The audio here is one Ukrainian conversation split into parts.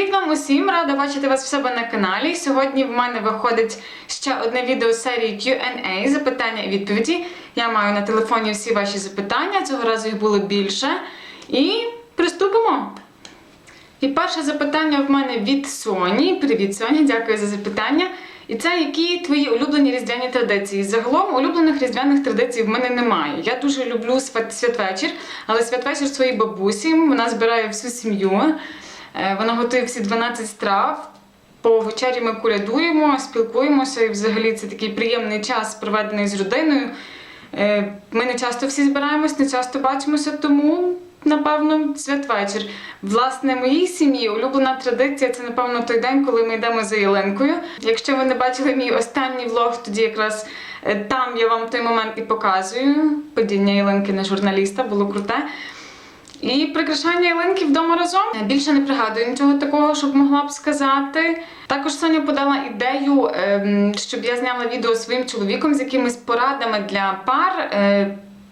Привіт вам усім! Рада бачити вас в себе на каналі. Сьогодні в мене виходить ще одне відео з серії Q&A, запитання і відповіді. Я маю на телефоні всі ваші запитання, цього разу їх було більше. І приступимо! І перше запитання в мене від Соні. Привіт, Соня, дякую за запитання. І це які твої улюблені різдвяні традиції? Загалом улюблених різдвяних традицій в мене немає. Я дуже люблю свят- святвечір, але святвечір своїй бабусі. Вона збирає всю сім'ю. Е, Вона готує всі 12 страв. По вечері ми колядуємо, спілкуємося, і взагалі це такий приємний час, проведений з родиною. Е, Ми не часто всі збираємось, не часто бачимося, тому напевно святвечір. Власне, моїй сім'ї улюблена традиція це напевно той день, коли ми йдемо за ялинкою. Якщо ви не бачили мій останній влог, тоді якраз е, там я вам той момент і показую. Падіння ялинки на журналіста було круте. І прикрашання ялинки вдома разом. Більше не пригадую нічого такого, щоб могла б сказати. Також Соня подала ідею, ем, щоб я зняла відео своїм чоловіком з якимись порадами для пар.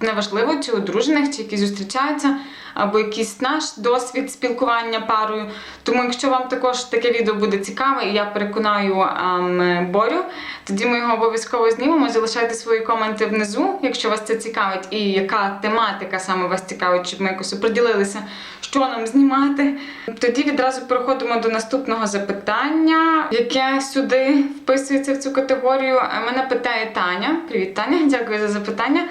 Неважливо, чи одружених, чи які зустрічаються, або якийсь наш досвід спілкування парою. Тому, якщо вам також таке відео буде цікаве, і я переконаю ем, Борю, тоді ми його обов'язково знімемо. Залишайте свої коменти внизу, якщо вас це цікавить, і яка тематика саме вас цікавить, щоб ми якось оприділилися, що нам знімати. Тоді відразу переходимо до наступного запитання, яке сюди вписується в цю категорію. Мене питає Таня. Привіт, Таня, дякую за запитання.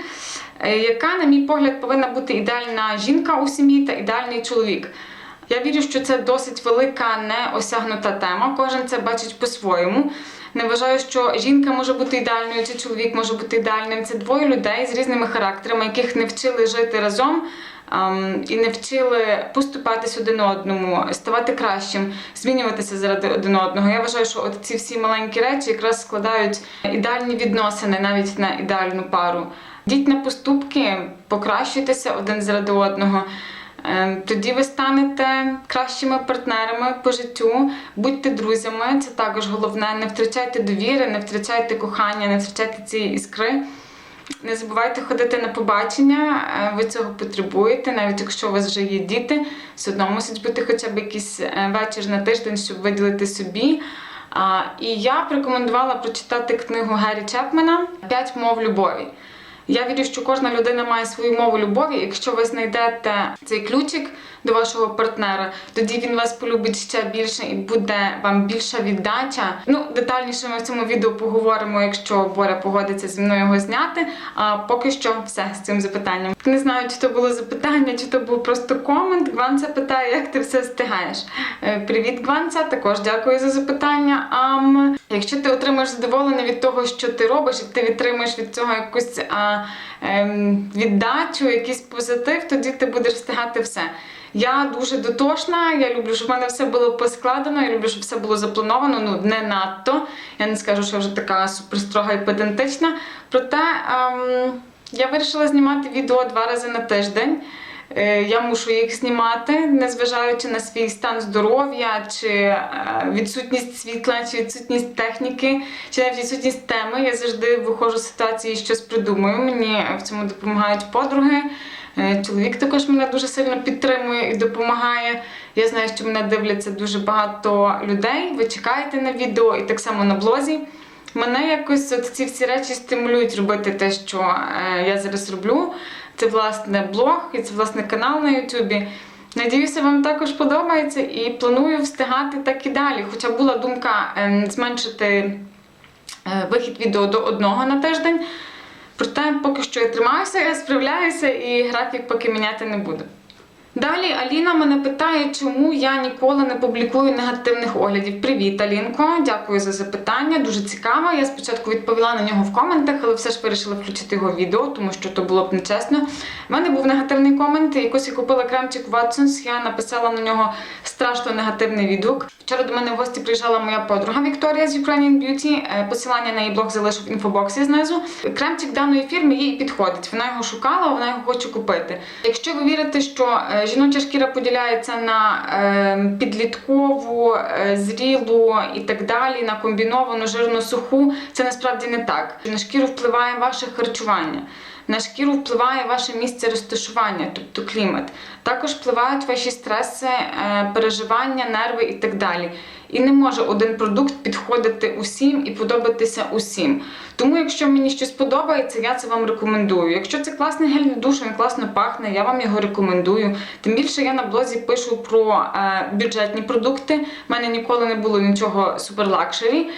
Е, Яка, на мій погляд, повинна бути ідеальна жінка у сім'ї та ідеальний чоловік? Я вірю, що це досить велика неосягнута тема. Кожен це бачить по-своєму. Не вважаю, що жінка може бути ідеальною, чи чоловік може бути ідеальним. Це двоє людей з різними характерами, яких не вчили жити разом. ем, і не вчили поступатись один одному, ставати кращим, змінюватися заради один одного. Я вважаю, що от ці всі маленькі речі якраз складають ідеальні відносини навіть на ідеальну пару. Йдіть на поступки, покращуйтеся один заради одного. Е, Тоді ви станете кращими партнерами по життю, будьте друзями, це також головне. Не втрачайте довіри, не втрачайте кохання, не втрачайте цієї іскри. Не забувайте ходити на побачення, е, ви цього потребуєте, навіть якщо у вас вже є діти, все одно мусить бути хоча б якийсь е, вечір на тиждень, щоб виділити собі. І я б рекомендувала прочитати книгу Гері Чепмена П'ять мов любові. Я вірю, що кожна людина має свою мову любові. Якщо ви знайдете цей ключик до вашого партнера, тоді він вас полюбить ще більше і буде вам більша віддача. Ну, детальніше ми в цьому відео поговоримо, якщо Боря погодиться зі мною його зняти. А поки що все з цим запитанням. Не знаю, чи то було запитання, чи то був просто комент. Гванця питає, як ти все встигаєш. Е, Привіт, Гванця, також дякую за запитання. Ам, якщо ти отримаєш задоволення від того, що ти робиш, і ти відтримуєш від цього якусь а, ем, віддачу, якийсь позитив, тоді ти будеш встигати все. Я дуже дотошна, я люблю, щоб в мене все було поскладено, я люблю, щоб все було заплановано, ну не надто. Я не скажу, що вже така суперстрога і педантична. Проте ем, я вирішила знімати відео два рази на тиждень. Е, Я мушу їх знімати, незважаючи на свій стан здоров'я, чи е, відсутність світла, чи відсутність техніки, чи навіть відсутність теми. Я завжди виходжу з ситуації, щось придумую. Мені в цьому допомагають подруги. Е, Чоловік також мене дуже сильно підтримує і допомагає. Я знаю, що мене дивляться дуже багато людей. Ви чекаєте на відео і так само на блозі. Мене якось от ці всі речі стимулюють робити те, що я зараз роблю. Це власне блог і це власне канал на Ютубі. Надіюся, вам також подобається і планую встигати так і далі. Хоча була думка ем, зменшити е, вихід відео до одного на тиждень. Проте поки що я тримаюся, я справляюся і графік поки міняти не буду. Далі Аліна мене питає, чому я ніколи не публікую негативних оглядів. Привіт, Алінко! Дякую за запитання. Дуже цікаво. Я спочатку відповіла на нього в коментах, але все ж вирішила включити його в відео, тому що то було б нечесно. У мене був негативний комент. Якось я купила кремчик Watsons, Я написала на нього страшно негативний відгук. Вчора до мене в гості приїжджала моя подруга Вікторія з Ukrainian Beauty. Е, Посилання на її блог залишу в інфобоксі знизу. Кремчик даної фірми їй підходить. Вона його шукала, вона його хоче купити. Якщо ви вірите, що е, жіноча шкіра поділяється на е, підліткову, зрілу і так далі, на комбіновану, жирну, суху, це насправді не так. На шкіру впливає ваше харчування. На шкіру впливає ваше місце розташування, тобто клімат. Також впливають ваші стреси, е, переживання, нерви і так далі. І не може один продукт підходити усім і подобатися усім. Тому, якщо мені щось подобається, я це вам рекомендую. Якщо це класний гель для душу, він класно пахне, я вам його рекомендую. Тим більше я на блозі пишу про е, бюджетні продукти. У мене ніколи не було нічого суперлакшері.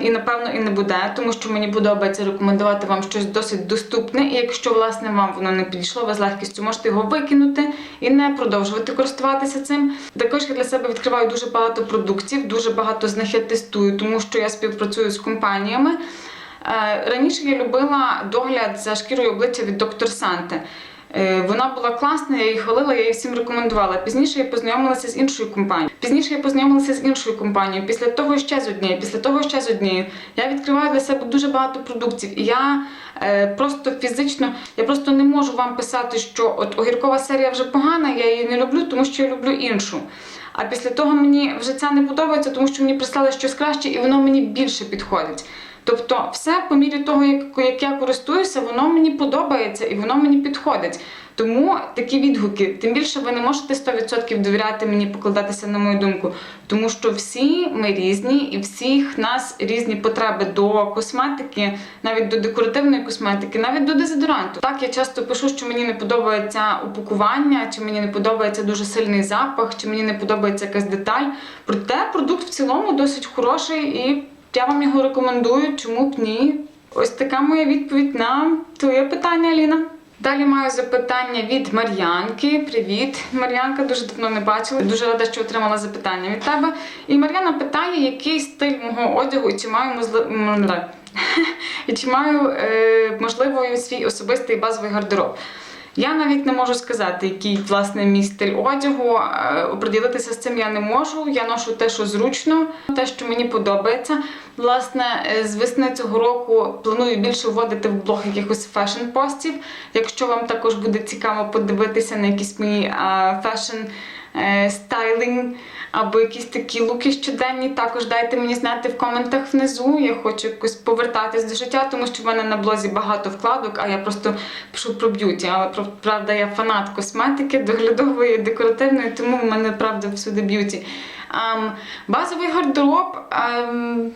І напевно і не буде, тому що мені подобається рекомендувати вам щось досить доступне. І якщо власне вам воно не підійшло, ви з легкістю можете його викинути і не продовжувати користуватися цим. Також я для себе відкриваю дуже багато продуктів, дуже багато з них я тестую, тому що я співпрацюю з компаніями. Е, Раніше я любила догляд за шкірою обличчя від доктор Санте. Е, Вона була класна, я її хвалила, я її всім рекомендувала. Пізніше я познайомилася з іншою компанією. Пізніше я познайомилася з іншою компанією. Після того ще з однією, після того ще з однією. Я відкриваю для себе дуже багато продуктів. І я е, просто фізично, я просто не можу вам писати, що от огіркова серія вже погана, я її не люблю, тому що я люблю іншу. А після того мені вже ця не подобається, тому що мені прислали щось краще, і воно мені більше підходить. Тобто, все по мірі того, як, я користуюся, воно мені подобається і воно мені підходить. Тому такі відгуки, тим більше ви не можете 100% довіряти мені, покладатися на мою думку, тому що всі ми різні, і всіх нас різні потреби до косметики, навіть до декоративної косметики, навіть до дезодоранту. Так я часто пишу, що мені не подобається упакування, чи мені не подобається дуже сильний запах, чи мені не подобається якась деталь. Проте продукт в цілому досить хороший і. Я вам його рекомендую, чому б ні. Ось така моя відповідь на твоє питання, Аліна. Далі маю запитання від Мар'янки. Привіт, Мар'янка, дуже давно не бачила. Дуже рада, що отримала запитання від тебе. І Мар'яна питає, який стиль мого одягу і чи маю можливо. І чи маю е, можливо свій особистий базовий гардероб. Я навіть не можу сказати, який власне мій стиль одягу. Е, Оприділитися з цим я не можу. Я ношу те, що зручно, те, що мені подобається. Власне, е, з весни цього року планую більше вводити в блог якихось фешн-постів. Якщо вам також буде цікаво подивитися на якісь мої е, фешн стайлінг або якісь такі луки щоденні, також дайте мені знати в коментах внизу. Я хочу якось повертатись до життя, тому що в мене на блозі багато вкладок, а я просто пишу про б'юті. Але правда, я фанат косметики, доглядової, декоративної, тому в мене правда всюди б'юті. Ем, базовий гардероб. ем,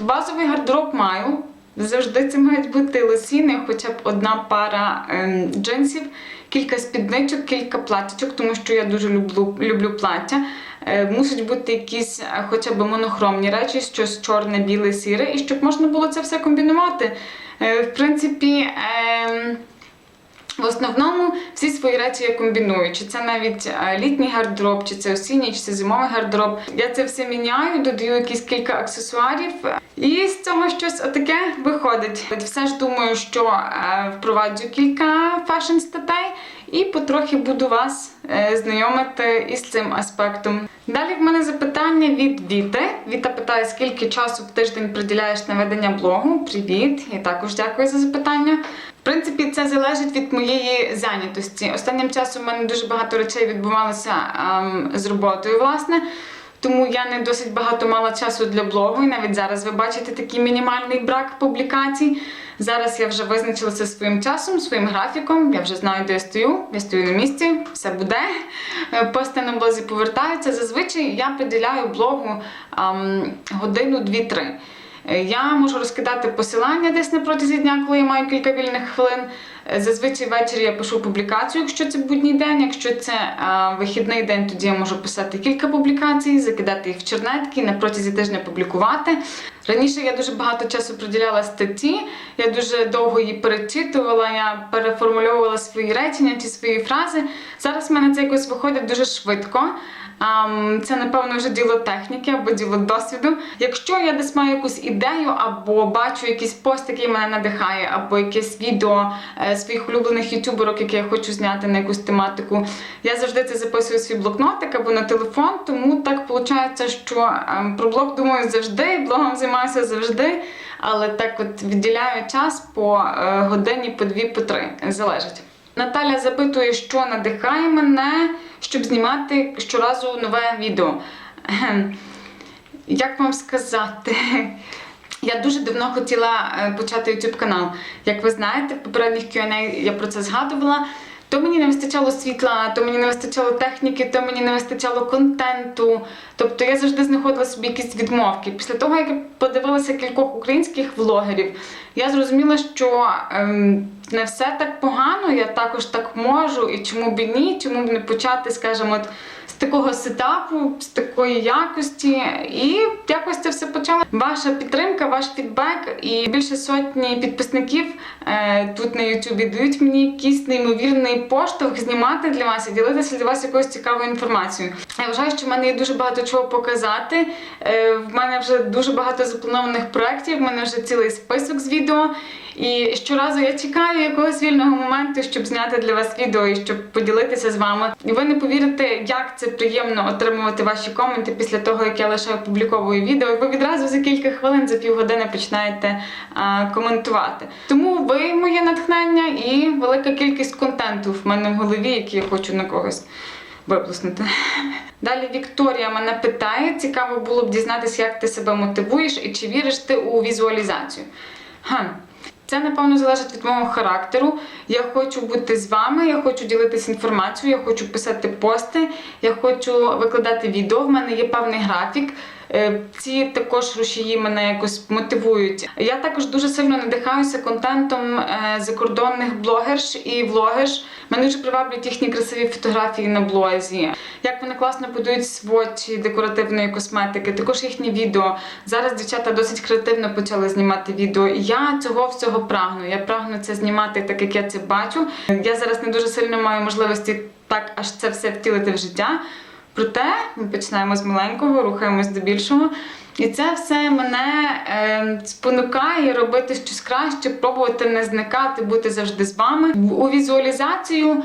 базовий гардероб маю. Завжди це мають бути лосіни, хоча б одна пара ем, джинсів, кілька спідничок, кілька платічок, тому що я дуже люблю, люблю плаття. Е, мусять бути якісь е, хоча б монохромні речі, щось чорне, біле, сіре, і щоб можна було це все комбінувати. Е, в принципі, ем, в основному всі свої речі я комбіную. Чи це навіть е, літній гардероб, чи це осінній, чи це зимовий гардероб. Я це все міняю, додаю якісь кілька аксесуарів, і з цього щось отаке виходить. Все ж думаю, що е, впроваджу кілька фешн статей і потрохи буду вас е, знайомити із цим аспектом. Далі в мене запитання від Віти. Віта питає, скільки часу в тиждень приділяєш на ведення блогу. Привіт! Я також дякую за запитання. В принципі, це залежить від моєї зайнятості. Останнім часом у мене дуже багато речей відбувалося ем, з роботою, власне. Тому я не досить багато мала часу для блогу, і навіть зараз ви бачите такий мінімальний брак публікацій. Зараз я вже визначилася своїм часом, своїм графіком. Я вже знаю, де я стою. Я стою на місці, все буде. Е, Пости на блозі повертаються. Зазвичай я приділяю блогу ем, годину, дві-три. Е, Я можу розкидати посилання десь на протязі дня, коли я маю кілька вільних хвилин. Е, Зазвичай ввечері я пишу публікацію, якщо це будній день. Якщо це е, вихідний день, тоді я можу писати кілька публікацій, закидати їх в чернетки, на протязі тижня публікувати. Раніше я дуже багато часу приділяла статті, я дуже довго її перечитувала, я переформульовувала свої речення чи свої фрази. Зараз в мене це якось виходить дуже швидко. Це, напевно, вже діло техніки або діло досвіду. Якщо я десь маю якусь ідею, або бачу якийсь пост, який мене надихає, або якесь відео е, своїх улюблених ютуберок, яке я хочу зняти на якусь тематику, я завжди це записую в свій блокнотик або на телефон. Тому так виходить, що ем, про блог думаю завжди, блогом займаюся завжди, але так от відділяю час по е, годині, по дві, по три. Залежить. Наталя запитує, що надихає мене, щоб знімати щоразу нове відео. Ем, Як вам сказати? Я дуже давно хотіла е, почати YouTube канал. Як ви знаєте, в попередніх Q&A я про це згадувала. То мені не вистачало світла, то мені не вистачало техніки, то мені не вистачало контенту. Тобто я завжди знаходила собі якісь відмовки. Після того, як я подивилася кількох українських влогерів, я зрозуміла, що ем, не все так погано, я також так можу, і чому б і ні, чому б не почати, скажімо, от, такого сетапу, з такої якості. І якось це все почало. Ваша підтримка, ваш фідбек і більше сотні підписників е, тут на Ютубі дають мені якийсь неймовірний поштовх знімати для вас і ділитися для вас якоюсь цікавою інформацією. Я вважаю, що в мене є дуже багато чого показати. Е, в мене вже дуже багато запланованих проєктів, в мене вже цілий список з відео. І щоразу я чекаю якогось вільного моменту, щоб зняти для вас відео і щоб поділитися з вами. І ви не повірите, як це приємно отримувати ваші коменти після того, як я лише опубліковую відео. Ви відразу за кілька хвилин, за півгодини починаєте а, коментувати. Тому ви моє натхнення і велика кількість контенту в мене в голові, який я хочу на когось виплеснути. Далі Вікторія мене питає: цікаво було б дізнатися, як ти себе мотивуєш і чи віриш ти у візуалізацію. Хм. Це, напевно, залежить від мого характеру. Я хочу бути з вами, я хочу ділитися інформацією, я хочу писати пости, я хочу викладати відео. В мене є певний графік. Е, Ці також рушії мене якось мотивують. Я також дуже сильно надихаюся контентом е, закордонних блогерш і влогерш. Мене дуже приваблюють їхні красиві фотографії на блозі. Як вони класно подають сводчі декоративної косметики, також їхні відео. Зараз дівчата досить креативно почали знімати відео. Я цього всього прагну. Я прагну це знімати так, як я це бачу. Я зараз не дуже сильно маю можливості так аж це все втілити в життя. Проте ми починаємо з маленького, рухаємось до більшого. І це все мене е, спонукає робити щось краще, пробувати не зникати, бути завжди з вами. У візуалізацію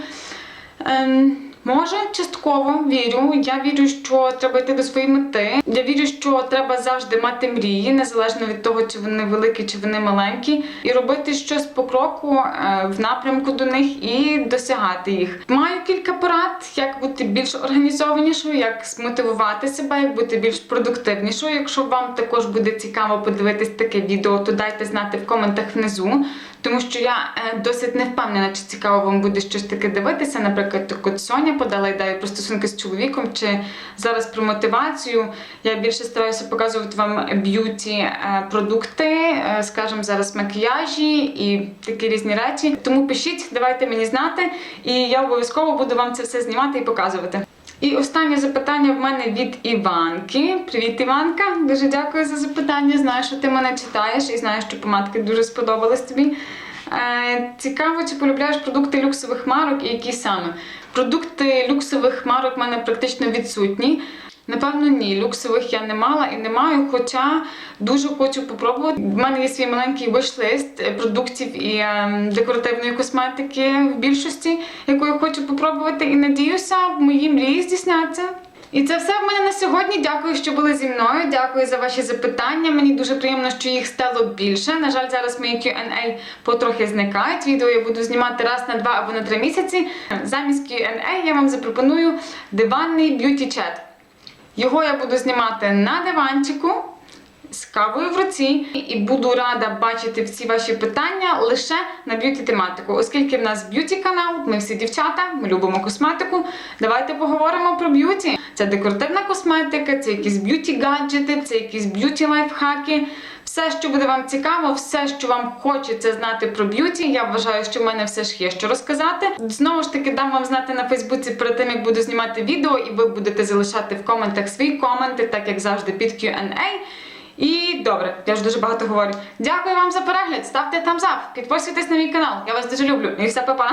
е, може частково вірю. Я вірю, що треба йти до своєї мети. Я вірю, що треба завжди мати мрії, незалежно від того, чи вони великі, чи вони маленькі, і робити щось по кроку е, в напрямку до них і досягати їх. Маю кілька порад, як бути більш організованішою, як змотивувати себе, як бути більш продуктивнішою. Якщо вам також буде цікаво подивитись таке відео, то дайте знати в коментах внизу. Тому що я е, досить не впевнена, чи цікаво вам буде щось таке дивитися. Наприклад, так от Соня подала ідею про стосунки з чоловіком, чи зараз про мотивацію. Я більше стараюся показувати вам б'юті е, е, скажімо, зараз макіяжі і такі різні речі. Тому пишіть, давайте мені знати, і я обов'язково буду вам це все знімати і показувати. І останнє запитання в мене від Іванки. Привіт, Іванка! Дуже дякую за запитання. Знаю, що ти мене читаєш і знаю, що помадки дуже сподобались тобі. Е, цікаво, чи полюбляєш продукти люксових марок і які саме? Продукти люксових марок в мене практично відсутні. Напевно, ні, люксових я не мала і не маю, хоча дуже хочу попробувати. У мене є свій маленький виш-лист продуктів і е, декоративної косметики в більшості, яку я хочу попробувати, і надіюся, мої мрії здійсняться. І це все в мене на сьогодні. Дякую, що були зі мною. Дякую за ваші запитання. Мені дуже приємно, що їх стало більше. На жаль, зараз мої Q&A потрохи зникають. Відео я буду знімати раз на два або на три місяці. Замість Q&A я вам запропоную диванний б'юті-чат. Його я буду знімати на диванчику з кавою в руці і буду рада бачити всі ваші питання лише на б'юті тематику. Оскільки в нас б'юті канал, ми всі дівчата, ми любимо косметику. Давайте поговоримо про б'юті. Це декоративна косметика, це якісь б'юті гаджети, це якісь б'юті лайфхаки. Все, що буде вам цікаво, все, що вам хочеться знати про б'юті, я вважаю, що в мене все ж є що розказати. Знову ж таки, дам вам знати на Фейсбуці перед тим, як буду знімати відео, і ви будете залишати в коментах свої коменти, так як завжди під Q&A. І добре, я ж дуже багато говорю. Дякую вам за перегляд, ставте там зап, підписуйтесь на мій канал. Я вас дуже люблю. І все, па-па!